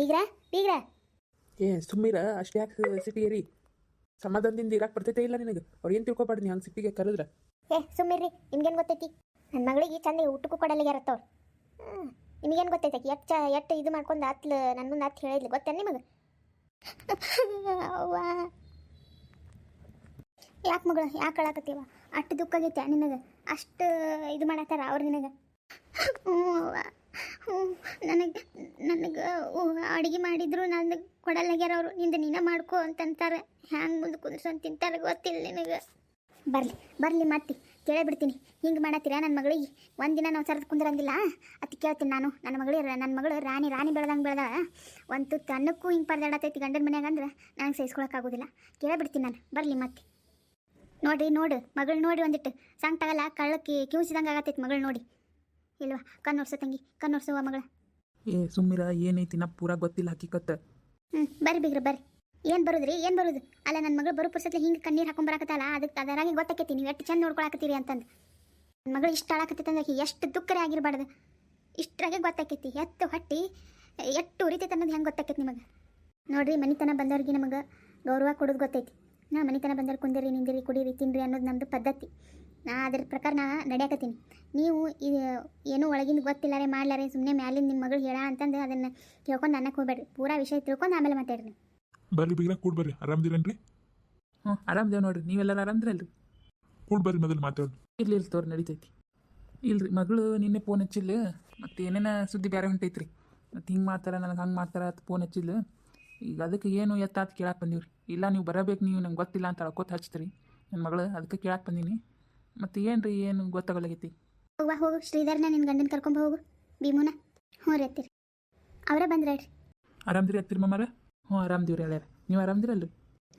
ಬೀಗ್ರ ಬೀಗ್ರ. ಏ ಸುಮ್ಮೀರ ಅಷ್ಟು ಯಾಕೆ ಸಿಟಿಗೆ ರೀ ಸಮಾಧಾನದಿಂದ ಇರಕ್ಕೆ ಬರ್ತೈತೆ ಇಲ್ಲ ನಿನಗೆ? ಅವ್ರು ಏನು ತಿಳ್ಕೊಬಾರ್ದು ನೀ ಹಂಗೆ ಕರೆದ್ರೆ? ಏ ಸುಮ್ಮಿರ್ರಿ ನಿಮ್ಗೇನು ಗೊತ್ತೈತಿ? ನನ್ನ ಮಗಳಿಗೆ ಚಂದ ಊಟಕ್ಕೂ ಕೊಡಲ್ಲ ಯಾರತ್ತವ್ರು ನಿಮಗೇನು ಗೊತ್ತೈತೆ ಎಷ್ಟು ಚ ಎಷ್ಟು ಇದು ಮಾಡ್ಕೊಂಡು ಆತ್ಲ ನನ್ನ ಮುಂದೆ ಆತ್ ಹೇಳಿದ್ಲು ಗೊತ್ತೇನು ನಿಮಗೆ? ಅವ್ವ. ಯಾಕೆ ಮಗಳು ಯಾಕೆ ಕಳಾಕತ್ತೀವ ಅಷ್ಟು ದುಃಖ ಆಗೈತೆ ನಿನಗೆ? ಅಷ್ಟು ಇದು ಮಾಡತ್ತಾರ ಅವ್ರು ನಿನಗೆ? ಹ್ಞೂ ನನಗೆ ನನಗೆ ಅಡುಗೆ ಮಾಡಿದ್ರು ನನಗೆ ಕೊಡಲ್ಲಾಗ್ಯಾರ ಅವರು ನಿಂದ ನೀನ ಮಾಡ್ಕೊ ಅಂತಂತಾರೆ. ಹ್ಯಾಂಗೆ ಮುಂದೆ ಕುಂದ್ರಸಂತ ತಿಂತಾರೆ ಗೊತ್ತಿಲ್ಲ ನಿನಗೆ. ಬರಲಿ ಬರಲಿ ಮತ್ತೆ ಕೇಳೇ ಬಿಡ್ತೀನಿ ಹಿಂಗೆ ಮಾಡತ್ತೀರಾ ನನ್ನ ಮಗಳಿಗೆ? ಒಂದಿನ ನಾವು ಸರದ ಕುಂದ್ರಂಗಿಲ್ಲ? ಅದು ಕೇಳ್ತೀನಿ ನಾನು, ನನ್ನ ಮಗಳಿಗೆ ನನ್ನ ಮಗಳು ರಾಣಿ ರಾಣಿ ಬೆಳೆದಂಗೆ ಬೆಳೆದ. ಒಂದು ತುತ್ತು ಅನ್ನಕ್ಕೂ ಹಿಂಗೆ ಪರದಾಡತೈತಿ ಗಂಡನ ಮನ್ಯಾಗ ಅಂದ್ರೆ ನನಗೆ ಸಹಿಸ್ಕೊಳಕ್ಕಾಗೋದಿಲ್ಲ ಕೇಳಬಿಡ್ತೀನಿ ನಾನು, ಬರಲಿ ಮತ್ತೆ. ನೋಡ್ರಿ, ನೋಡು, ಮಗಳು ನೋಡಿ ಒಂದಿಟ್ಟು. ಸಂಗಟಾಗಲ್ಲ ಕಳ್ಳಕ್ಕೆ ಕಿವಿಸಿದಂಗೆ ಆಗತ್ತೈತಿ ಮಗಳು ನೋಡಿ. ಇಲ್ವಾ? ಕಣ್ಣೋರ್ಸು ತಂಗಿ ಕಣ್ಣೋರ್ಸುವ ಮಗಳ. ಏ ಸುಮ್ಮಿರ ಏನೈತಿ ನಾ ಪೂರಾ ಗೊತ್ತಿಲ್ಲ ಹಕ್ಕಿಕತ್ತ ಹ್ಞೂ ಬರ್ರಿ ಬಿಗ್ರ ಬರ್ರಿ. ಏನು ಬರುದ್ರಿ ಏನು ಬರುದು? ಅಲ್ಲ ನನ್ನ ಮಗಳು ಬರೋ ಹಿಂಗ ಹಿಂಗೆ ಕಣ್ಣೀರು ಹಾಕೊಂಬರಾಕತ್ತಲ್ಲ ಅದಕ್ಕೆ ಅದರಾಗಿ ಗೊತ್ತಾಕೈತಿ ನೀವು ಎಷ್ಟು ಚಂದ ನೋಡ್ಕೊಳಕತ್ತೀರಿ ಅಂತಂದು. ನನ್ನ ಮಗಳು ಇಷ್ಟು ಆಳಕತ್ತೈತೆ ಅಂದ್ರೆ ಎಷ್ಟು ದುಃಖರೇ ಆಗಿರ್ಬಾರ್ದು. ಇಷ್ಟರಾಗೆ ಗೊತ್ತಾಕೈತಿ ಎತ್ತು ಹೊಟ್ಟಿ ಎಷ್ಟು ಉರಿತೈತೆ ಅನ್ನೋದು ಹೆಂಗೆ ಗೊತ್ತಾಕೈತಿ ನಿಮಗೆ? ನೋಡ್ರಿ ಮನಿತನ ಬಂದವ್ರಿಗೆ ನಮಗೆ ಗೌರವ ಕೊಡೋದು ಗೊತ್ತೈತಿ. ನಾ ಮನಿತನ ಬಂದವ್ರು ಕುಂದಿರಿ ನಿಂದಿರಿ ಕುಡೀರಿ ತಿನ್ರಿ ಅನ್ನೋದು ನಮ್ಮದು ಪದ್ಧತಿ. ನಾ ಅದ್ರ ಪ್ರಕಾರ ನಾ ನಡೆಯಕತ್ತೀನಿ. ನೀವು ಇದು ಏನೂ ಒಳಗಿಂದ ಗೊತ್ತಿಲ್ಲಾರೆ ಮಾಡ್ಲಾರೆ ಸುಮ್ಮನೆ ಮ್ಯಾಲಿಂದ ನಿಮ್ಮ ಮಗಳು ಹೇಳ ಅಂತಂದು ಅದನ್ನು ಕೇಳ್ಕೊಂಡು ಅನ್ನಕ್ಕೆ ಹೋಗ್ಬೇಡ್ರಿ. ಪೂರಾ ವಿಷಯ ತಿಳ್ಕೊಂಡು ಆಮೇಲೆ ಮಾತಾಡ್ರಿ. ಬರ್ರಿ ಬೀಗ ಕೂಡ್ ಬರ್ರಿ. ಆರಾಮದಿರೇನ್ರಿ ಹ್ಞೂ ಆರಾಮದೇವ್ ನೋಡ್ರಿ. ನೀವೆಲ್ಲರೂ ಆರಾಮದ್ರಲ್ರಿ ಕೂಡ್ ಬರ್ರಿ ಮೊದಲು ಮಾತಾಡಿ ಇರ್ಲಿ ಇರ್ಲಿ ತೋರಿ ನಡೀತೈತಿ. ಇಲ್ರಿ ಮಗಳು ನಿನ್ನೆ ಫೋನ್ ಹಚ್ಚಿಲ್ಲ. ಮತ್ತು ಏನೇನ ಸುದ್ದಿ ಬೇರೆ ಹೊಂಟೈತ್ರಿ? ಮತ್ತು ಹಿಂಗೆ ಮಾಡ್ತಾರೆ ನನಗೆ ಹಂಗೆ ಮಾಡ್ತಾರೆ ಅಂತ ಫೋನ್ ಹಚ್ಚಿಲ್ಲ. ಈಗ ಅದಕ್ಕೆ ಏನು ಎತ್ತಾತ್ ಕೇಳಕ್ಕೆ ಬಂದೀವಿ ರೀ ಇಲ್ಲ ನೀವು ಬರಬೇಕು ನೀವು ನಂಗೆ ಗೊತ್ತಿಲ್ಲ ಅಂತ ಅಳ್ಕೊತ ಹಚ್ತೀರಿ. ನನ್ನ ಮಗಳು ಅದಕ್ಕೆ ಕೇಳಕ್ಕೆ ಬಂದೀನಿ. ಮತ್ತು ಏನು ರೀ ಏನು ಗೊತ್ತಾಗಲಾಗೈತಿ ಹೋಗುವ ಹೋಗು. ಶ್ರೀಧರ್ನ ನಿನ್ನ ಗಂಡನ ಕರ್ಕೊಂಡ್ ಹೋಗು. ಭೀಮುನ. ಹ್ಞೂ ರೀ ಅತ್ತಿರಿ. ಅವರೇ ಬಂದ್ರೆ ರೀ ಆರಾಮ್ದಿರಿ ಹತ್ತಿರ ಮಮ್ಮಾರ ಹ್ಞೂ ಆರಾಮ್ದಿವ್ರಿ ಹೇಳ್ಯಾರ. ನೀವು ಆರಾಮ್ದಿರಲ್ರಿ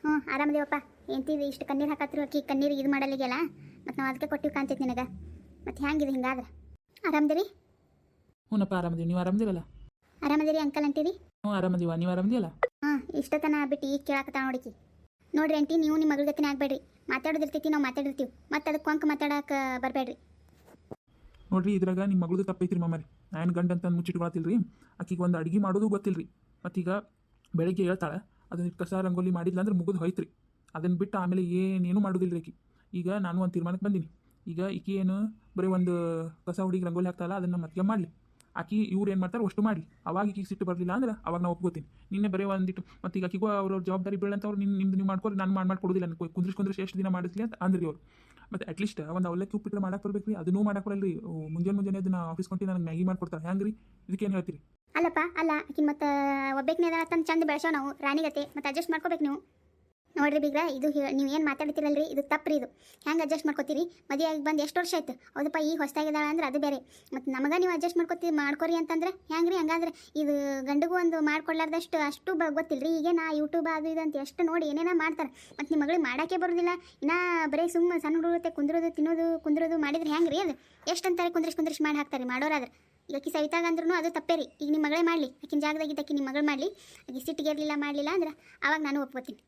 ಹ್ಞೂ ಆರಾಮದೇವಪ್ಪ. ಎಂತಿದು ಇಷ್ಟು ಕಣ್ಣೀರು ಹಾಕತ್ರು ಅಕ್ಕಿ ಕಣ್ಣೀರು ಇದು ಮಾಡಲಿಗೆಲ್ಲ? ಮತ್ತು ನಾವು ಅದಕ್ಕೆ ಕೊಟ್ಟಿವಿ ಕಾಣ್ತೈತಿ ನಿನಗೆ. ಮತ್ತು ಹ್ಯಾಂಗಿದೆ ಹಿಂಗಾದ್ರೆ? ಆರಾಮದಿರಿ? ಹ್ಞೂನಪ್ಪ ಆರಾಮದೀವಿ. ನೀವು ಆರಾಮದಿರಲ್ಲ? ಆರಾಮದಿರಿ ಅಂಕಲ್ ಅಂತೀರಿ? ಹ್ಞೂ ಆರಾಮದೀವ ನೀವು ಆರಾಮದಿಲ್ಲ ಹಾಂ ಇಷ್ಟತನ ಬಿಟ್ಟು ಈಗ ಕೇಳಾಕತ್ತ ನೋಡಿಕಿ ನೋಡ್ರಿ ಆಂಟಿ, ನೀವು ನಿಮ್ಮ ಮಗಳ ಜೊತೆ ಆಗ್ಬೇಡ್ರಿ. ಮಾತಾಡೋದಿರ್ತೈತಿ, ನಾವು ಮಾತಾಡಿರ್ತೀವಿ. ಮತ್ತೆ ಅದಕ್ಕೆ ಕೊಂಕ ಮಾತಾಡಕ್ಕೆ ಬರಬೇಡ್ರಿ. ನೋಡ್ರಿ, ಇದ್ರಾಗ ನಿಮ್ಮ ಮಗಳದು ತಪ್ಪೈತ್ರಿ ಮಾಮಾರಿ. ನಾನು ಗಂಡ ಅಂತ ಮುಚ್ಚಿಟ್ಕೊಳತಿಲ್ರಿ ಆಕಿಗೆ ಒಂದು ಅಡುಗೆ ಮಾಡೋದು ಗೊತ್ತಿಲ್ರಿ. ಮತ್ತೀಗ ಬೆಳಗ್ಗೆ ಹೇಳ್ತಾಳೆ, ಅದನ್ನ ಕಸ ರಂಗೋಲಿ ಮಾಡಿಲ್ಲ ಅಂದ್ರೆ ಮುಗಿದು ಹೋಯ್ತ್ರಿ. ಅದನ್ನು ಬಿಟ್ಟು ಆಮೇಲೆ ಏನೇನು ಮಾಡೋದಿಲ್ಲ ಆಕಿ. ಈಗ ನಾನು ಒಂದು ತೀರ್ಮಾನಕ್ಕೆ ಬಂದೀನಿ. ಈಗ ಈಕಿ ಏನು ಬರೀ ಒಂದು ಕಸ ಹುಡುಗಿ ರಂಗೋಲಿ ಹಾಕ್ತಾಳ, ಅದನ್ನು ಮತ್ತೆ ಮಾಡಲಿ. ಆಕಿ ಇವ್ರು ಏನು ಮಾಡ್ತಾರೆ ಅಷ್ಟು ಮಾಡಿ. ಅವಾಗ ಈಕಿಗೆ ಸಿಟ್ಟು ಬರಲಿಲ್ಲ ಅಂದ್ರೆ ಅವಾಗ ನಾವು ಒಪ್ಕೋತೀನಿ. ನಿನ್ನೆ ಬರೀ ಒಂದಿಟ್ಟು, ಮತ್ತು ಈಗ ಆಕಿಗೂ ಅವ್ರ ಜವಾಬ್ದಾರಿ ಬೀಳಂತ ಅವ್ರು ನಿನ್ನ ನಿಮ್ದು ನೀವು ಮಾಡ್ಕೊಳ್ಳಿ ನಾನು ಮಾಡಿ, ಮಾಡ್ಕೊಡೋದಿಲ್ಲ ನನಗೆ ಕುಂದ್ರಿಸ್ ಕುಂದ್ರಿಸ್ ಎಷ್ಟು ದಿನ ಮಾಡಿಸ್ಲಿ ಅಂತ ಅಂದ್ರಿ ಅವ್ರು. ಮತ್ತು ಅಟ್ಲೀಸ್ಟ್ ಒಂದು ಅವಲಕ್ಕಿ ಉಪ್ಪಿಟ್ಟು ಮಾಡಕ್ಕೆ ಬರ್ಬೇಕು ರೀ, ಅದನ್ನೂ ಮಾಡಕ್ಕೆ ಮುಂಜಾನೆ ಮುಂಜಾನೆ ಅದನ್ನ ಆಫೀಸ್ ಕೊಂಟಿ ನನಗೆ ಮ್ಯಾಗಿ ಮಾಡ್ಕೊಡ್ತಾರೆ. ಹೆಂಗೆ ರೀ? ಏನು ಹೇಳ್ತೀರಿ? ಅಲ್ಲಪ್ಪ, ಅಲ್ಲ, ಆಕಿನ ಮತ್ತೆ ಒಬ್ಬೇಕನೇ ಅದ ತಂದು ಚಂದ ಬೆಳೆಸೋ ನಾವು, ರಾಣಿಗತೆ, ಮತ್ತು ಅಡ್ಜಸ್ಟ್ ಮಾಡ್ಕೋಬೇಕು ನೀವು. ನೋಡ್ರಿ ಬೀಗ್ರ, ಇದು ನೀವು ಏನು ಮಾತಾಡ್ತಿರಲ್ರಿ? ಇದು ತಪ್ಪ್ರಿ ಇದು. ಹೆಂಗೆ ಅಡ್ಜಸ್ಟ್ ಮಾಡ್ಕೋತೀರಿ? ಮದುವೆ ಆಗಿ ಬಂದು ಎಷ್ಟು ವರ್ಷ ಆಯ್ತು? ಹೌದಪ್ಪ, ಈಗ ಹೊಸದಾಗಿದ್ದಾಳೆ ಅಂದ್ರೆ ಅದು ಬೇರೆ. ಮತ್ತು ನಮಗೆ ನೀವು ಅಡ್ಜಸ್ಟ್ ಮಾಡ್ಕೋತೀವಿ ಮಾಡ್ಕೊರಿ ಅಂತಂದ್ರೆ ಹೆಂಗೆ ರೀ ಹಂಗಾದ್ರೆ ಇದು ಗಂಡಿಗೂ ಒಂದು ಮಾಡ್ಕೊಡ್ಲಾರ್ದಷ್ಟು ಅಷ್ಟು ಬ ಗೊತ್ತಿಲ್ಲ ರೀ ನಾ ಯೂಟ್ಯೂಬ್ ಅದು ಇದು ಅಂತ ಎಷ್ಟು ನೋಡಿ ಏನೇನೋ ಮಾಡ್ತಾರೆ. ಮತ್ತು ನಿಮ್ಮ ಮಗಳಿಗೆ ಮಾಡೋಕ್ಕೆ ಬರೋದಿಲ್ಲ. ಇನ್ನ ಬರೀ ಸುಮ್ಮ ಸಣ್ಣ ಹುಡುಗುತ್ತೆ ಕುಂದ್ರೋದು, ತಿನ್ನೋದು, ಕುಂದ್ರೋದು ಮಾಡಿದ್ರೆ ಹೆಂಗೆ ರೀ ಅದು? ಎಷ್ಟು ಅಂತಾರೆ ಕುಂದ್ರಿಸಿ ಕುಂದ್ರಿಸಿ ಮಾಡಿ ಹಾಕ್ತಾರೆ ಮಾಡೋರಾದ್ರೆ. ಈಗ ಆಕಿ ಅಂದ್ರೂ ಅದು ತಪ್ಪೇ ರೀ ಈಗ ನಿಮ್ಮ ಮಗಳೇ ಮಾಡಲಿ. ಆಕಿನ ಜಾಗದಾಗಿದ್ದಾಕಿ ನಿಮ್ಮ ಮಗಳು ಮಾಡಲಿ. ಆಕೆ ಸಿಟ್ಟಿಗೆ ಇರಲಿಲ್ಲ, ಮಾಡಲಿಲ್ಲ ಅಂದ್ರೆ ಆವಾಗ ನಾನು ಒಪ್ಕೋತೀನಿ.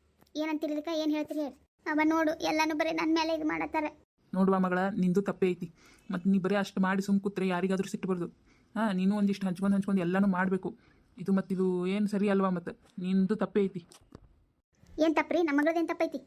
ಏನಂತೀರಿ ಇದಕ್ಕೆ ಏನು ಹೇಳ್ತೀರಿ ಹೇಳಿ. ಅವ ನೋಡು ಎಲ್ಲಾನು ಬರೀ ನನ್ನ ಮೇಲೆ ಇದು ಮಾಡತ್ತಾರೆ. ನೋಡುವ ಮಗಳ ನಿಂದು ತಪ್ಪೇ ಐತಿ ಮತ್ತು ನೀ ಬರೀ ಅಷ್ಟು ಮಾಡಿ ಸುಮ್ ಕೂತ್ರೆ ಯಾರಿಗಾದ್ರೂ ಸಿಟ್ಟು ಬರ್ದು. ಹಾಂ ನೀನು ಒಂದಿಷ್ಟು ಹಂಚ್ಕೊಂಡು ಹಂಚ್ಕೊಂಡು ಎಲ್ಲಾನು ಮಾಡಬೇಕು. ಇದು ಮತ್ತಿದು ಇದು ಏನು ಸರಿ ಅಲ್ವಾ ಮತ್ತು ನಿಂದು ತಪ್ಪೇ ಐತಿ ಏನು ತಪ್ಪ್ರಿ? ನಮ್ಮ ಮಗಳದೇನು ತಪ್ಪೈತಿ?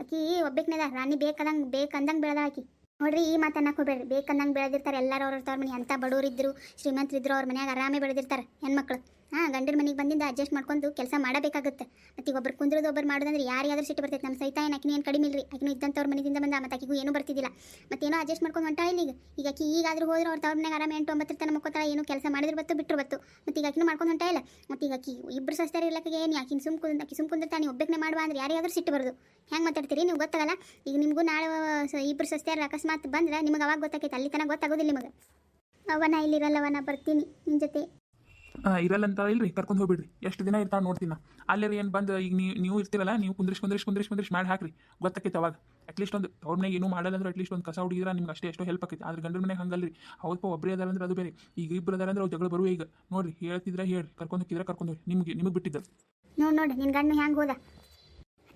ಆಕಿ ಒಬ್ಬಕ್ನೇದ ರಾಣಿ ಬೇಕಂದಂಗೆ ಬೇಕಂದಂಗೆ ಬೆಳೆದ ಆಕಿ. ನೋಡ್ರಿ ಈ ಮಾತನ್ನ ಹೋಗ್ಬೇಡ್ರಿ ಬೇಕಂದಂಗೆ ಬೆಳೆದಿರ್ತಾರೆ ಎಲ್ಲರೂ ಅವ್ರ ತವ್ರ ಮನೆ. ಅಂತ ಬಡವರಿದ್ರು ಶ್ರೀಮಂತರಿದ್ರು ಅವ್ರ ಮನ್ಯಾಗ ಆರಾಮೇ ಬೆಳೆದಿರ್ತಾರೆ ಹೆಣ್ಮಕ್ಳು. ಹಾಂ, ಗಂಡನ ಮನೆಗೆ ಬಂದಿಂದ ಅಡ್ಜಸ್ಟ್ ಮಾಡ್ಕೊಂಡು ಕೆಲಸ ಮಾಡಬೇಕಾಗುತ್ತೆ. ಮತ್ತೆ ಒಬ್ರು ಕುಂದ್ರದು ಒಬ್ಬರು ಮಾಡೋದಂದ್ರೆ ಯಾರ್ಯಾದ್ರೂ ಸಿಟ್ಟು ಬರ್ತೈತೆ. ನಮ್ಮ ಸೈತಾ ಏನು ಆಕಿನ ಏನು ಕಡಿಮೆ ಇಲ್ರಿ. ಆಕಿನ ಇದ್ದಂಥವ್ರ ಮನೆಯಿಂದ ಬಂದ, ಮತ್ತೆ ಆಕಿಗೂ ಏನೂ ಬರ್ತಿದ್ದಿಲ್ಲ. ಮತ್ತೇನೋ ಅಡ್ಜಸ್ಟ್ ಮಾಡ್ಕೊಂಡು ಹೊಂಟ ಇಲ್ಲ ಈಗ ಆಕಿ ಈಗಾದರೂ ಹೋದ್ರೆ ಅವ್ರ ತವ್ರ ಮನೆಗೆ ಆರಾಮ ಎಂಟು ಒಂಬತ್ತರ ತನಕ ಏನು ಕೆಲಸ ಮಾಡಿದ್ರೆ ಬತ್ತು ಬಿಟ್ಟರು ಬತ್ತು. ಮತ್ತೆ ಈಗ ಮಾಡ್ಕೊಂಡು ಹೊಂಟ ಇಲ್ಲ. ಮತ್ತೆ ಈಗ ಆಕಿ ಇಬ್ಬರು ಸಸ್ತಾರ ಇರ್ಲಕ್ಕೆ ಏನು ಆಕಿನ ಸುಮ್ ಕುಂದ ಆಕಿ ಸುಮ್ ಕುಂದಿರ್ತಾನೆ ಒಬ್ಬಕ್ಕೆ ಮಾಡುವ ಅಂದ್ರೆ ಯಾರಿಗಾದ್ರೂ ಸಿಟ್ಟು ಬರೋದು. ಹೆಂಗೆ ಮಾತಾಡ್ತೀರಿ? ನೀವು ಗೊತ್ತಾಗಲ್ಲ. ಈಗ ನಿಮಗೂ ನಾಳೆ ಇಬ್ಬರು ಸಸ್ತಾರ ಅಕಸ್ಮಾತ್ ಬಂದ್ರೆ ನಿಮಗೆ ಅವಾಗ ಗೊತ್ತಾಕೈತೆ. ಅಲ್ಲಿ ತನಕ ಗೊತ್ತಾಗೋದಿಲ್ಲ ನಿಮಗೆ. ಅವನ ಇಲ್ಲಿರಲ್ಲವ ಅವನ ಬರ್ತೀನಿ. ನಿಮ್ಮ ಜೊತೆ. ಇರಲ್ಲ ಅಂತ ಇಲ್ರಿ, ಕರ್ಕೊಂಡು ಹೋಗ್ಬಿಡ್ರಿ. ಎಷ್ಟು ದಿನ ಇರ್ತಾ ನೋಡ್ತೀನಿ ನಾ. ಅಲ್ಲೇ ಏನು ಬಂದು, ಈಗ ನೀವು ನೀವು ಇರ್ತೀವಲ್ಲ ನೀವು ಕುಂದ್ರಿಸ್ ಕುಂದ್ರಿಸ್ ಕುಂದ್ರಿಸ್ ಕುಂದ್ರಿಸ್ ಮಾಡಿ ಹಾಕ್ರಿ. ಗೊತ್ತಾಕೈತೆ ಅವಾಗ. ಅಟ್ಲೀಸ್ಟ್ ಒಂದು, ಅವ್ರ ಮನೆಗೆ ಏನೂ ಮಾಡಲ್ಲ ಅಂದ್ರೆ ಅಟ್ಲೀಸ್ಟ್ ಒಂದು ಕಸ ಹುಡುಗಿದ್ರೆ ನಿಮ್ಗೆ ಅಷ್ಟೇ ಎಷ್ಟೋ ಹೆಲ್ಪ್ ಆಕೈತಿ. ಆದ್ರೆ ಗಂಡನ ಮನೆಗೆ ಹಂಗಲ್ರಿ. ಹೌದಪ್ಪ ಒಬ್ಬರೇ ಅದಾರ ಅಂದ್ರೆ ಅದು ಬೇರೆ. ಈಗ ಇಬ್ಬರು ಅದಾರ ಅಂದ್ರೆ ಜಗಳ ಬರುವ ಈಗ. ನೋಡ್ರಿ, ಹೇಳ್ತಿದ್ರೆ ಹೇಳಿ ಕರ್ಕೊಂಡು ಹೋಗಿದ್ರೆ ಕರ್ಕೊಂಡು ಹೋಗಿ ನಿಮ್ಗೆ, ನಿಮಗೆ ಬಿಟ್ಟಿದ್ದ ನೋಡಿ ನೋಡಿ ನಿನ್ನ ಗಂಡ ಹೆಂಗೆ ಹೋದ?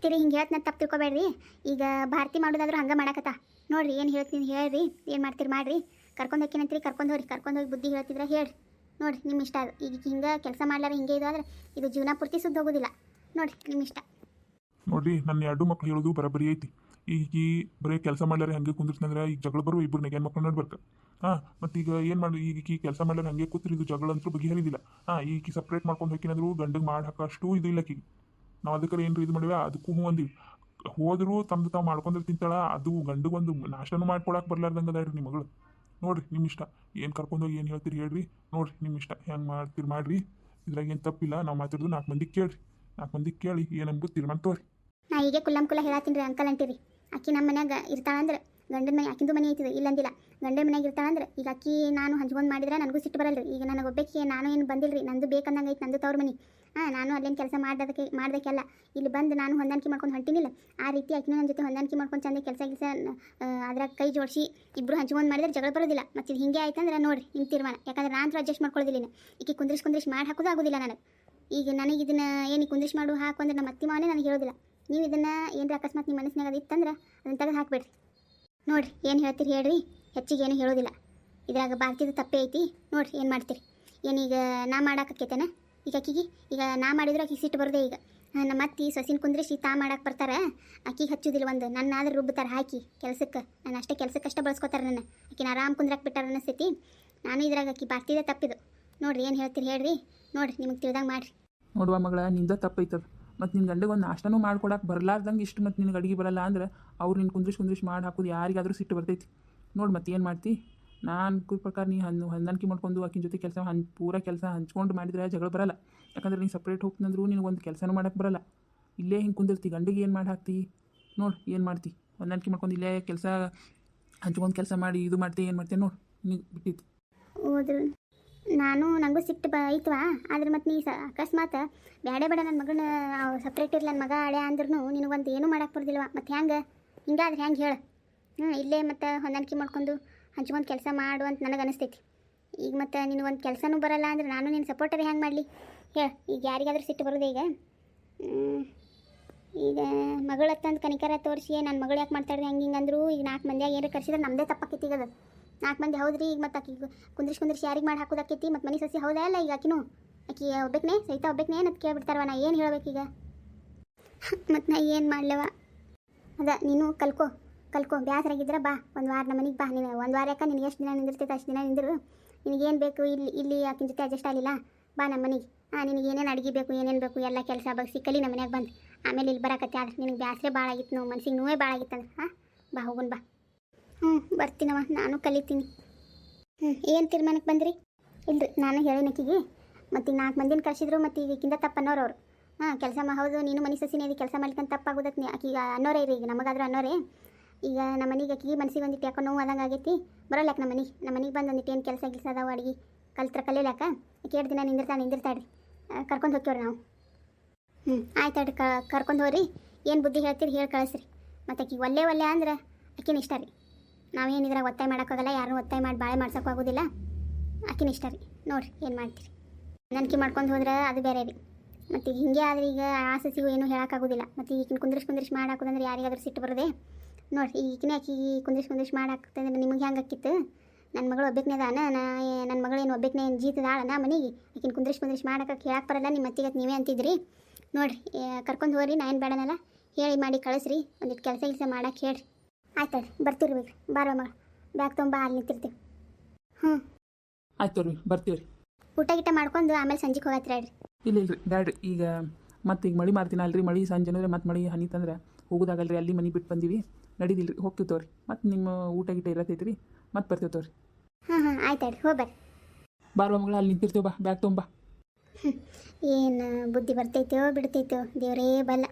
ತಿರಿ, ಹಿಂಗೆ ಹೇಳ್ತನ ತಪ್ಪು ತಿಳ್ಕೊಬೇಡ್ರಿ. ಈಗ ಭಾರತಿ ಮಾಡೋದಾದ್ರೂ ಹಂಗೆ ಮಾಡಕತ್ತ? ನೋಡ್ರಿ, ಏನು ಹೇಳ್ತೀನಿ, ಹೇಳ್ರಿ, ಏನು ಮಾಡ್ತೀರಿ ಮಾಡ್ರಿ. ಕರ್ಕೊಂಡು ಹೋಗ್ತೀನಂತ್ರಿ ಕರ್ಕೊಂಡು ಹೋಗ್ರಿ. ಕರ್ಕೊಂಡು ಹೋಗಿ ಬುದ್ಧಿ ಹೇಳ್ತಿದ್ರೆ ಹೇಳ್ರಿ. ನೋಡಿರಿ ನಿಮ್ಮ ಇಷ್ಟ ಅದು. ಈಗ ಹಿಂಗೆ ಕೆಲಸ ಮಾಡ್ಲಾರ ಹಿಂಗೆ ಇದು ಆದ್ರೆ ಇದು ಜೀವನ ಪೂರ್ತಿ ಸುದ್ದ ಹೋಗೋದಿಲ್ಲ. ನೋಡಿರಿ ನಿಮ್ಮ ಇಷ್ಟ. ನೋಡಿ ನನ್ನ ಎರಡು ಮಕ್ಳು ಹೇಳೋದು ಬರಬರಿ ಐತಿ. ಈಗ ಬರೀ ಕೆಲಸ ಮಾಡ್ಲಾರ ಹಂಗೆ ಕುಂದಿರ್ಸ್ನಂದ್ರೆ ಈಗ ಜಗಳ ಬರುವ ಇಬ್ಬರು ನೆಗೆ ಮಕ್ಕಳು ನೋಡ್ಬೇಕು ಹಾಂ, ಮತ್ತು ಈಗ ಏನು ಮಾಡಿ, ಈಗ ಕೆಲಸ ಮಾಡ್ಲಾರ ಹಂಗೆ ಕೂತ್ರಿ ಇದು ಜಗಳ ಅಂತೂ ಬಗೆಹರಿದಿಲ್ಲ ಹಾಂ ಈಗ ಸಪ್ರೇಟ್ ಮಾಡ್ಕೊಂಡು ಹೋಗಿನಂದ್ರು ಗಂಡಿಗೆ ಮಾಡಿ ಹಾಕೋಷ್ಟು ಇದು ಇಲ್ಲ ಆಕಿಗೆ. ನಾವು ಅದಕ್ಕೆ ಏನು ಇದು ಮಾಡಿವೆ? ಅದಕ್ಕೂ ಹ್ಞೂ ಅಂದಿವಿ. ಹೋದ್ರು ತಮ್ದು ತಾವು ಮಾಡ್ಕೊಂಡ್ರೆ ತಿಂತಾಳ, ಅದು ಗಂಡಿಗೆ ಒಂದು ನಾಷ್ಟನೂ ಮಾಡ್ಕೊಳಕ್ಕೆ ಬರ್ಲಾರ್ದಂಗೆ ರೀ ನಿಮ್ಮ ಮಗಳು. ನೋಡ್ರಿ ನಿಮ್ಮ ಇಷ್ಟ. ಏನು ಕರ್ಕೊಂಡೋಗಿ ಏನು ಹೇಳ್ತೀರಿ ಹೇಳ್ರಿ? ನೋಡ್ರಿ ನಿಮ್ಮ ಇಷ್ಟ. ಹೆಂಗೆ ಮಾಡ್ತೀರಿ ಮಾಡ್ರಿ. ಇದ್ರಾಗ ಏನು ತಪ್ಪಿಲ್ಲ. ನಾವು ಮಾತಾಡೋದು ನಾಲ್ಕು ಮಂದಿಗೆ ಕೇಳ್ರಿ. ನಾಲ್ಕು ಮಂದಿಗೆ ಕೇಳಿ ಏನಂಬುದು ತೀರ್ಮಾನ ತೋರಿ. ನಾ ಹೀಗೆ ಕುಲ್ಲಂ ಕುಲ್ಲ ಹೇಳತ್ತೀನಿ ರೀ ಅಂಕಲ್ ಅಂತೀರಿ ಅಕ್ಕಿ ನಮ್ಮ ಮನ್ಯಾಗ ಇರ್ತಾಳಂದ್ರೆ ಗಂಡನ ಮನೆ ಆಕಿಂದು ಮನೆ ಐತಿದು, ಇಲ್ಲಂದಿಲ್ಲ. ಗಂಡನ ಮನೆಯಾಗ ಇರ್ತಾಳಂದ್ರೆ ಈಗ ಅಕ್ಕಿ ನಾನು ಹಂಚ್ಕೊಂಡು ಮಾಡಿದ್ರೆ ನನಗೂ ಸಿಟ್ಟು ಬರಲ್ರಿ. ಈಗ ನನಗೆ ಒಬ್ಬಕ್ಕೆ ನಾನು ಏನು ರೀ ನಂದು ಬೇಕಂದಂಗೆ ಐತೆ, ನಂದು ತವ್ರ ಮನೆ. ಹಾಂ, ನಾನು ಅಲ್ಲೇನು ಕೆಲಸ ಮಾಡೋದಕ್ಕೆ ಮಾಡೋದಕ್ಕೆಲ್ಲ. ಇಲ್ಲಿ ಬಂದು ನಾನು ಹೊಂದಾಣಿಕೆ ಮಾಡ್ಕೊಂಡು ಹೊಂಟಿನಿಲ್ಲ. ಆ ರೀತಿ ಆಕಿನೂ ನನ್ನ ಜೊತೆ ಹೊಂದಾಣಿಕೆ ಮಾಡ್ಕೊಂಡು ಚಂದ ಕೆಲಸ ಕೆಲಸ ಅದ್ರಾಗ ಕೈ ಜೋಡಿಸಿ ಇಬ್ಬರು ಹಂಚ್ಕೊಂಡು ಮಾಡಿದ್ರೆ ಜಗಳ ಬರೋದಿಲ್ಲ. ಮತ್ತು ಇದು ಹಿಂಗೆ ಆಯ್ತಂದ್ರೆ ನೋಡಿರಿ ಹಿಂಗೆ ತೀರ್ಮಾನ. ಯಾಕಂದ್ರೆ ನಾನು ಅಡ್ಜಸ್ಟ್ ಮಾಡ್ಕೊಳ್ಳೋದಿಲ್ಲ ಈಕಿ ಕುಂದ್ರಿಸಿ ಕುಂದ್ರಿಸಿ ಮಾಡಿ ಹಾಕೋದು ಆಗೋದಿಲ್ಲ ನನಗೆ. ಈಗ ನನಗೆ ಇದನ್ನ ಏನು ಕುಂದ್ರಿಸಿ ಮಾಡು ಹಾಕು ಅಂದ್ರೆ ನಮ್ಮ ಅತ್ತಿ ಮಾವನೇ ನನಗೆ ಹೇಳೋದಿಲ್ಲ. ನೀವು ಇದನ್ನು ಏನರ ಅಕಸ್ಮಾತ್ ನಿಮ್ಮ ಮನಸ್ಸಿನಾಗ ಅದು ಇತ್ತಂದ್ರೆ ಅದನ್ನ ತೆಗೆದು ಹಾಕ್ಬೇಡ್ರಿ. ನೋಡಿರಿ, ಏನು ಹೇಳ್ತೀರಿ ಹೇಳ್ರಿ? ಹೆಚ್ಚಿಗೆ ಏನು ಹೇಳೋದಿಲ್ಲ. ಇದ್ರಾಗ ಬಾಕಿದು ತಪ್ಪೇ ಐತಿ. ನೋಡಿರಿ, ಏನು ಮಾಡ್ತೀರಿ? ಏನೀಗ ನಾ ಮಾಡಾಕತ್ತೇನ ಈಗ ಆಕಿಗೆ ಈಗ ನಾ ಮಾಡಿದ್ರೆ ಆಕಿಗೆ ಸಿಟ್ಟು ಬರದೆ ಈಗ. ನಮ್ಮ ಅತ್ತಿ, ಸೊಸಿನ ಕುಂದ್ರೆ ಶೀತ ಮಾಡಕ್ಕೆ ಬರ್ತಾರೆ. ಆಕಿಗೆ ಹಚ್ಚುದಿಲ್ಲ ಒಂದು. ನನ್ನ ಆದ್ರೆ ಹಾಕಿ ಕೆಲಸಕ್ಕೆ. ನಾನು ಅಷ್ಟೇ ಕೆಲಸಕ್ಕಷ್ಟೇ ಬಳಸ್ಕೊತಾರೆ ನನ್ನ. ಆಕಿನ ಆರಾಮ್ ಕುಂದ್ರಕ್ಕೆ ಬಿಟ್ಟಾರ ಅನ್ನಿಸ್ತೈತಿ ನಾನು ಇದ್ರಾಗ ಆಕಿ ಬರ್ತಿದೆ ತಪ್ಪಿದು. ನೋಡ್ರಿ, ಏನು ಹೇಳ್ತೀರಿ ಹೇಳ್ರಿ. ನೋಡ್ರಿ, ನಿಮಗೆ ತಿಳಿದಂಗೆ ಮಾಡ್ರಿ. ನೋಡುವ ಮಗಳ, ನಿಂದ ತಪ್ಪೈತದ. ಮತ್ತು ನಿನ್ನ ಗಂಡಗೆ ಒಂದು ನಾಷ್ಟನೂ ಮಾಡ್ಕೊಡಕ್ಕೆ ಬರಲಾರ್ದಂಗೆ ಇಷ್ಟು ಮತ್ತು ನಿನಗೆ ಅಡುಗೆ ಬರಲ್ಲ ಅಂದ್ರೆ ಅವ್ರು ನಿನ್ನ ಕುಂದ್ರಿಸಿ ಕುಂದ್ರಿಸಿ ಮಾಡಿ ಹಾಕೋದು ಯಾರಿಗಾದರೂ ಸಿಟ್ಟು ಬರ್ತೈತಿ. ನೋಡಿ ಮತ್ತೆ ಏನು ಮಾಡ್ತಿ? ನಾನು ಪ್ರಕಾರ ನೀ ಹನ್, ಹೊಂದಾಣಿಕೆ ಮಾಡ್ಕೊಂಡು ಆಕಿನ ಜೊತೆ ಕೆಲಸ ಹನ್, ಪೂರ ಕೆಲಸ ಹಂಚ್ಕೊಂಡು ಮಾಡಿದ್ರೆ ಜಗಳ ಬರಲ್ಲ. ಯಾಕಂದ್ರೆ ನೀನು ಸಪ್ರೇಟ್ ಹೋಗ್ತಂದ್ರೂ ಒಂದು ಕೆಲಸನೂ ಮಾಡೋಕ್ಕೆ ಬರಲ್ಲ. ಇಲ್ಲೇ ಹಿಂಗೆ ಕುಂದಿರ್ತಿ, ಗಂಡಿಗೆ ಏನು ಮಾಡಿ ಹಾಕ್ತಿ ನೋಡಿ, ಏನು ಮಾಡ್ತಿ? ಹೊಂದಾಣಿಕೆ ಮಾಡ್ಕೊಂಡು ಇಲ್ಲೇ ಕೆಲಸ ಹಂಚ್ಕೊಂಡು ಕೆಲಸ ಮಾಡಿ, ಇದು ಮಾಡ್ತಿ, ಏನು ಮಾಡ್ತೀನಿ ನೋಡಿ ನಿನಗೆ ಬಿಟ್ಟಿತ್ತು ಹೋದ್ರು ನಾನು ನನಗೂ ಸಿಟ್ಟು ಬ, ಐತ್ವಾ? ಆದ್ರೆ ಮತ್ತು ನೀ ಸ, ಅಕಸ್ಮಾತ್ ಬ್ಯಾಡೆ ಬೇಡ ನನ್ನ ಮಗನ ಸಪ್ರೇಟ್ ಇರಲಿ ನನ್ನ ಮಗ ಹಳೆ ಅಂದ್ರೂ ನಿನಗೊಂದು ಏನೂ ಮಾಡೋಕ್ಕೆ ಬರ್ದಿಲ್ವ? ಮತ್ತು ಹೆಂಗೆ ಹಿಂಗಾದ್ರೆ ಹೆಂಗೆ ಹೇಳು? ಹ್ಞೂ ಇಲ್ಲೇ ಮತ್ತು ಹೊಂದಾಣಿಕೆ ಮಾಡ್ಕೊಂಡು ಹಂಚ್ಕೊಂಡು ಕೆಲಸ ಮಾಡು ಅಂತ ನನಗೆ ಅನಿಸ್ತೈತಿ. ಈಗ ಮತ್ತು ನಿನಗೊಂದು ಕೆಲಸನೂ ಬರಲ್ಲ ಅಂದ್ರೆ ನಾನು ನಿನ್ನ ಸಪೋರ್ಟರ್ ಹೆಂಗೆ ಮಾಡಲಿ? ಹೇಳು, ಈಗ ಯಾರಿಗಾದ್ರೂ ಸಿಟ್ಟು ಬರೋದು ಈಗ. ಈಗ ಮಗಳ ಹತ್ತಂದು ಕನಿಕರ ತೋರಿಸಿ ನನ್ನ ಮಗಳು ಯಾಕೆ ಮಾಡ್ತಾಳ್ರಿ ಹೆಂಗೆ ಹಿಂಗೆ ಅಂದ್ರು, ಈಗ ನಾಲ್ಕು ಮಂದಿಯಾಗ ಏನಾರು ಕರ್ಸಿದ್ರೆ ನಮ್ಮದೇ ತಪ್ಪಾಕೈತಿ ಅದು. ನಾಲ್ಕು ಮಂದಿ ಹೌದ್ರಿ, ಈಗ ಮತ್ತೆ ಆಕಿ ಕುಂದ್ರಿಸಿ ಕುಂದ್ರಿಸಿ ಯಾರಿಗೆ ಮಾಡಿ ಹಾಕೋದಾಕೈತಿ ಮತ್ತು ಮನೆ ಸಸಿ ಹೌದಾ ಅಲ್ಲ ಈಗ ಆಕಿನೂ? ಆಕಿ ಒಬ್ಬೇಕನೇ ಸಹಿತ ಏನು ಅಂತ ಕೇಳ್ಬಿಡ್ತಾರವ, ನಾ ಏನು ಹೇಳ್ಬೇಕೀಗ ಮತ್ತು ನಾ ಏನು ಮಾಡ್ಲವ? ಅದ ನೀನು ಕಲ್ಕೋ. ಕಲ್ಕೋ ಬೇಸರಾಗಿದ್ರೆ ಬಾ, ಒಂದು ವಾರ ನಮ್ಮ ಮನೆಗೆ ಬಾ. ನೀನು ಒಂದು ವಾರ ಯಾಕೆ ನಿನಗೆ ಎಷ್ಟು ದಿನ ನಿಂದಿರ್ತೈತೆ, ಅಷ್ಟು ದಿನ ನಿಂದಿರು. ನಿನಗೇನು ಬೇಕು, ಇಲ್ಲಿ ಇಲ್ಲಿ ಆಕಿನ ಜೊತೆ ಅಡ್ಜಸ್ಟ್ ಆಗಲಿಲ್ಲ. ಬಾ ನಮ್ಮ ಮನೆಗೆ ಹಾಂ ನಿನಗೆ ಏನೇನು ಅಡುಗೆ ಬೇಕು, ಏನೇನು ಬೇಕು, ಎಲ್ಲ ಕೆಲಸ ಬಗ್ಗೆ ಕಲಿ ನಮ್ಮ ಮನ್ಯಾಗ ಬಂದು. ಆಮೇಲೆ ಇಲ್ಲಿ ಬರಕತ್ತೆ ಆದ್ರೆ ನಿನಗೆ ಬ್ಯಾಸರೆ ಭಾಳ ಆಗಿತ್ತು ನೋವು ಮನ್ಸಿಗೆ ನೋವೇ ಭಾಳ ಆಗಿತ್ತಂದ್ರೆ ಹಾಂ ಬಾ, ಹೋಗುನ್ ಬಾ. ಹ್ಞೂ ಬರ್ತೀನವ ನಾನು ಕಲಿತೀನಿ. ಹ್ಞೂ ಏನು ತೀರ್ಮಾನಕ್ಕೆ ಬಂದ್ರಿ? ಇಲ್ರಿ, ನಾನು ಹೇಳಿನಕ್ಕಿಗೆ ಮತ್ತು ನಾಲ್ಕು ಮಂದಿನ ಕಳಿಸಿದ್ರು ಮತ್ತು ಈಗ ಈಗಿಂದ ತಪ್ಪನ್ನೋರು ಅವರು ಹಾಂ, ಕೆಲಸ ಮಾ, ಹೌದು, ನೀನು ಮನೆ ಸಸಿನೇ ಕೆಲಸ ಕೆಲಸ ಮಾಡ್ಲಿಕ್ಕಂತ ತಪ್ಪಾಗೋದಕ್ಕೆ ಆಕಿಗೆ ಅನ್ನೋರೇ ರೀ ಈಗ ನಮಗಾದ್ರೂ ಅನ್ನೋರೇ. ಈಗ ನಮ್ಮ ಮನೆಗೆ ಅಕ್ಕಿಗೆ ಮನಸ್ಸಿಗೆ ಬಂದಿತ್ತು, ಯಾಕೋ ನೋವು ಆದಂಗೆ ಆಗೈತಿ. ಬರೋಲ್ಲ ನಮ್ಮ ಮನೆಗೆ ನಮ್ಮ ಮನೆಗೆ ಬಂದು ಏನು ಕೆಲಸ ಗಿಲ್ಸ ಅದಾವ ಅಡುಗೆ. ಕಲ್ತ್ರ ಕಲಿಯಲ್ಯಾಕ ಎರಡು ದಿನ ನಿಂದಿರ್ತಾ ನಿಂದಿರ್ತಾಳ್ರಿ ಕರ್ಕೊಂಡು ಹೋಗ್ತೀವ್ರಿ ನಾವು. ಹ್ಞೂ ಆಯ್ತು ಕ ಕರ್ಕೊಂಡು ಹೋಗ್ರಿ. ಏನು ಬುದ್ಧಿ ಹೇಳ್ತೀರಿ ಹೇಳಿ ಕಳಿಸ್ರಿ. ಮತ್ತು ಆಕಿಗೆ ಒಲ್ಲೆ ಒಲ್ಲೆ ಅಂದ್ರೆ ಆಕಿನ ಇಷ್ಟ ರೀ. ನಾವೇನು ಇದ್ರಾಗ ಒತ್ತಾಯ ಮಾಡೋಕ್ಕಾಗಲ್ಲ ಯಾರನ್ನೂ ಒತ್ತಾಯ ಮಾಡಿ ಬಾಳೆ ಮಾಡ್ಸೋಕ್ಕಾಗೋದಿಲ್ಲ ಆಕಿನ ಇಷ್ಟ ರೀ. ನೋಡಿರಿ ಏನು ಮಾಡ್ತೀರಿ. ನನಗೆ ಮಾಡ್ಕೊಂಡು ಹೋದ್ರೆ ಅದು ಬೇರೆ ರೀ. ಮತ್ತು ಈಗ ಹಿಂಗೆ ಆದ್ರೆ ಈಗ ಆ ಸಸಿಗೂ ಏನೂ ಹೇಳೋಕ್ಕಾಗೋದಿಲ್ಲ ಮತ್ತು ಈಗಿನ ಕುಂದ್ರಿಸಿ ಕುಂದ್ರಿಸಿ ಮಾಡಾಕೋದಂದ್ರೆ ಯಾರಿಗಾದ್ರೂ ಸಿಟ್ಟು ಬರೋದೆ. ನೋಡ್ರಿ ಈಗಿನ ಆಕಿ ಕುಂದಿಶ್ ಕುಂದಿಶ್ ಮಾಡಾಕ್ತಂದ್ರೆ ನಿಮಗೆ ಹೆಂಗೆ ಆಕಿತ್ತು? ನನ್ನ ಮಗಳು ಒಬ್ಬಕ್ನೇ ಅದಾನ ನಾ ನನ್ನ ಮಗಳು ಏನು ಒಬ್ಬಕ್ನೇ ಏನು ಜೀತದಾಳ ನಾ ಮನೆಗೆ ಆಕಿನ ಕುಂದ್ರಿಶ್ ಕುಂದ್ರಿಶ್ ಮಾಡಕ್ಕೆ ಹೇಳಕ್ಕೆ ಬರಲ್ಲ ನಿಮ್ಮ ಅತ್ತಿಗೆ ನೀವೇ ಅಂತಿದ್ರಿ. ನೋಡಿರಿ ಕರ್ಕೊಂಡು ಹೋಗ್ರಿ ನಾ ಏನು ಬೇಡನಲ್ಲ ಹೇಳಿ ಮಾಡಿ ಕಳಿಸ್ರಿ ಒಂದಿಟ್ಟು ಕೆಲಸ ಕೆಲಸ ಮಾಡಕ್ಕೆ ಹೇಳ್ರಿ. ಆಯ್ತು ಬರ್ತಿರ್ಬೇಕು ಬಾರ ಮಗಳು ಬ್ಯಾಗ್ ತುಂಬ ಅಲ್ಲಿ ನಿಂತಿರ್ತೀವಿ. ಹ್ಞೂ ಆಯ್ತು ರೀ ಬರ್ತೀವಿ ರೀ ಊಟ ಗೀಟ ಮಾಡ್ಕೊಂಡು ಆಮೇಲೆ ಸಂಜೆಗೆ ಹೋಗತ್ರಿ ಹೇಳ್ರಿ. ಇಲ್ಲ ಇಲ್ರಿ ಬ್ಯಾಡ್ರಿ ಈಗ ಮತ್ತೆ ಈಗ ಮಳಿ ಮಾಡ್ತೀನಿ ಅಲ್ರಿ ಮಳೆ ಸಂಜೆ ಅಂದ್ರೆ ಮತ್ತೆ ಮಳಿ ಹನಿತಂದ್ರೆ ಹೋಗೋದಾಗಲ್ರಿ ಅಲ್ಲಿ ಮನೆ ಬಿಟ್ಟು ಬಂದೀವಿ. ನಡೀದಿಲ್ಲ ರೀ ಹೋಗ್ತೀವಿ ತೋರಿ. ಮತ್ತು ನಿಮ್ಮ ಊಟ ಗೀಟ ಇರತೈತಿ ರೀ ಮತ್ತೆ ಬರ್ತೀವಿ ತೋರಿ. ಹಾಂ ಹಾಂ ಆಯ್ತು ಹೋಗಿ ಬಾರ್ವ ಮಗಳ ಅಲ್ಲಿ ನಿಂತಿರ್ತೀವಿ ಬಾ ಬ್ಯಾಗ್ ತೊಗೊಂಬಾ ಏನು ಬುದ್ಧಿ ಬರ್ತೈತೋ ಬಿಡ್ತೈತೋ ದೇವರೇ ಬಲ್ಲ.